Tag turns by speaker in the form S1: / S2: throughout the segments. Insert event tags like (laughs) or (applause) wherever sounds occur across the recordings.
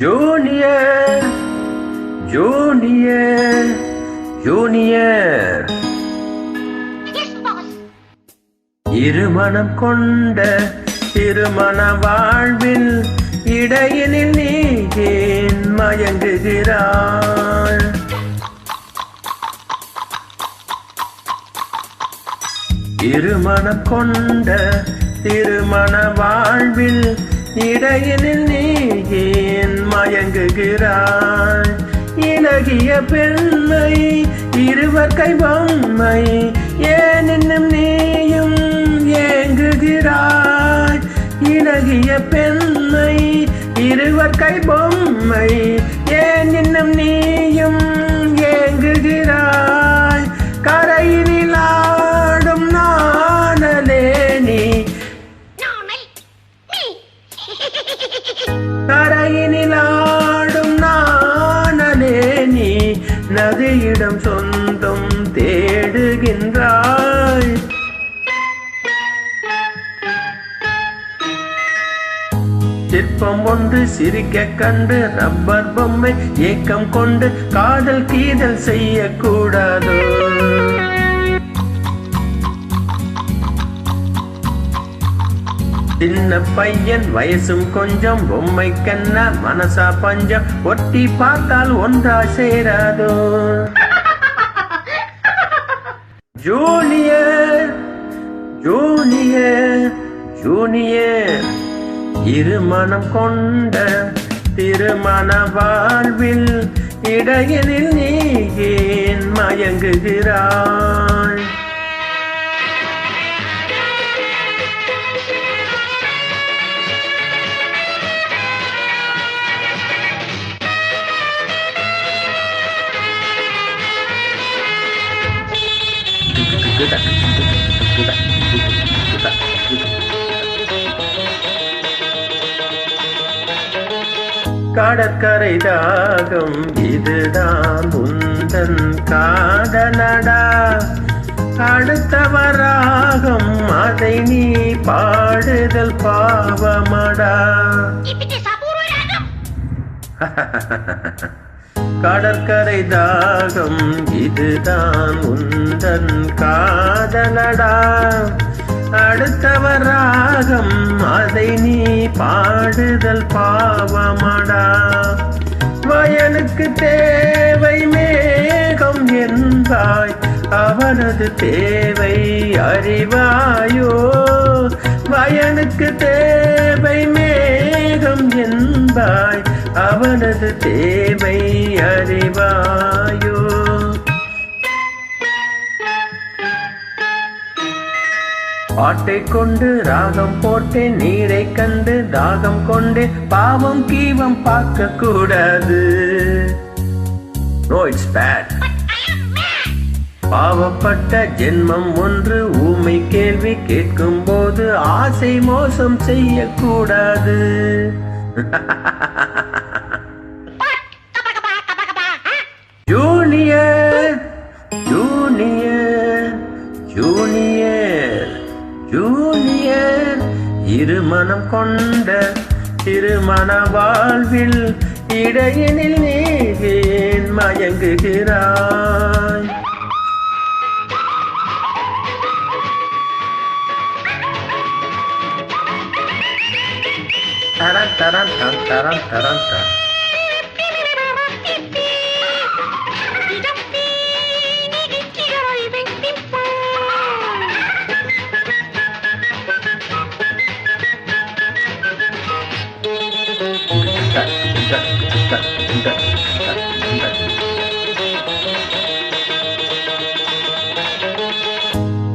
S1: Junior junior junior. இருமணம் கொண்ட திருமண வாழ்வில் இடையினில் நீ ஏன் மயங்குகிறாய்? இருமணம் கொண்ட திருமண வாழ்வில் இடையினில் நீ ஏன் மயங்குகிறாய்? இலகிய பெண்மை இருவர் கை பொம்மை ஏன் இன்னும் நீயும் ஏங்குகிறாய்? இலகிய பெண்மை இருவர் கை பொம்மை ஏன் இன்னும் நீயும் ஏங்குகிறாய்? கரையினில் ஒன்று சிரிக்க கண்டு ரப்பர் பொம்மை ஏக்கம் கொண்டு காதல் கீதல் செய்யக்கூடாதோ. சின்ன பையன் வயசும் கொஞ்சம் பொம்மைக்கென்ன மனசா பஞ்சம் ஒட்டி பார்த்தால் ஒன்றா சேராதோ. Junior junior junior. இருமணம் கொண்ட திருமண வாழ்வில் இடையினில் நீ ஏன் மயங்குகிறாய் கடற்கரை தாகம் இதுதான் உந்தன் காதலடா. அடுத்தவராகம் அதை நீ பாடுதல் பாவமடா. கடற்கரை (laughs) தாகம் இதுதான் உந்தன் காதலடா. அடுத்தவர் ராகம் அதை நீ பாடுதல் பாவமடா. வயலுக்கு தேவை மேகம் என்பாய் அவனது தேவை அறிவாயோ. வயலுக்கு தேவை மேகம் என்பாய் அவனது தேவை அறிவாயோ. பாட்டை கொண்டு ராகம் போட்டேன் நீரை கண்டு தாகம் கொண்டு பாவம் கீவம் பார்க்க கூடாது பாவப்பட்ட ஜென்மம் ஒன்று ஊமை கேள்வி கேட்கும் போது ஆசை மோசம் செய்யக்கூடாது.
S2: Kapag (laughs)
S1: திருமணம் கொண்ட திருமண வாழ்வில் இடையினில் நீ மயங்குகிறாய். தரன் தரன் தன் தரன் தரன் தரன்.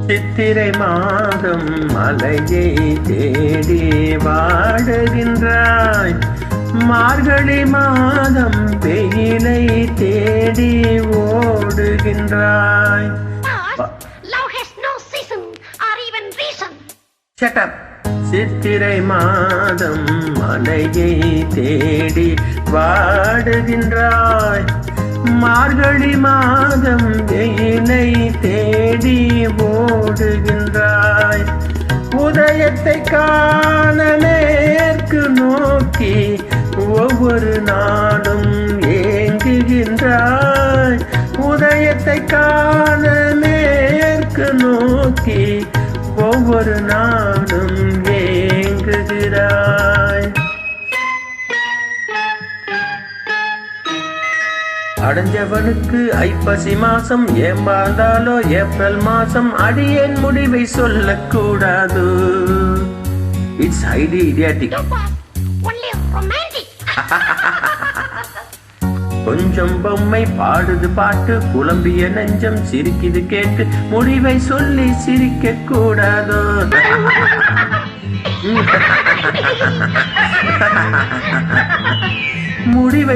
S1: சித்திரை மாதம் மலையை தேடி வாடுகின்றாய். மார்கழி மாதம் வெயிலை தேடி ஓடுகின்றாய். சித்திரை மாதம் மாலையை தேடி வாடுகின்றாய். மார்கழி மாதம் வெயிலை தேடி ஓடுகின்றாய். உதயத்தை காண மேற்கு நோக்கி ஒவ்வொரு ஒவ்வொரு நாளும் ஏங்குகின்றாய். உதயத்தை காண மேற்கு நோக்கி ஒவ்வொரு நாளும் அடைஞ்சவனுக்கு ஐப்பசி மாசம் ஏமாந்தாலோ ஏப்ரல் மாசம் அடியேன் முடிவை சொல்லக்கூடாது. இட்ஸ் ஐடி இடியாட்டிக். கொஞ்சம் பொம்மை பாடுது பாட்டு புலம்பிய நெஞ்சம் சிரிக்குது கேட்டு முடிவை சொல்லி சிரிக்க கூடாதோ (laughs) (laughs)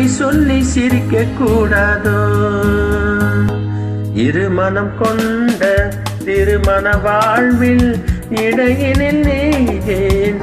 S1: பொய் சொல்லி சிரிக்க கூடாதோ இருமனம் கொண்ட திருமண வாழ்வில் இடையினில் நீ ஏன்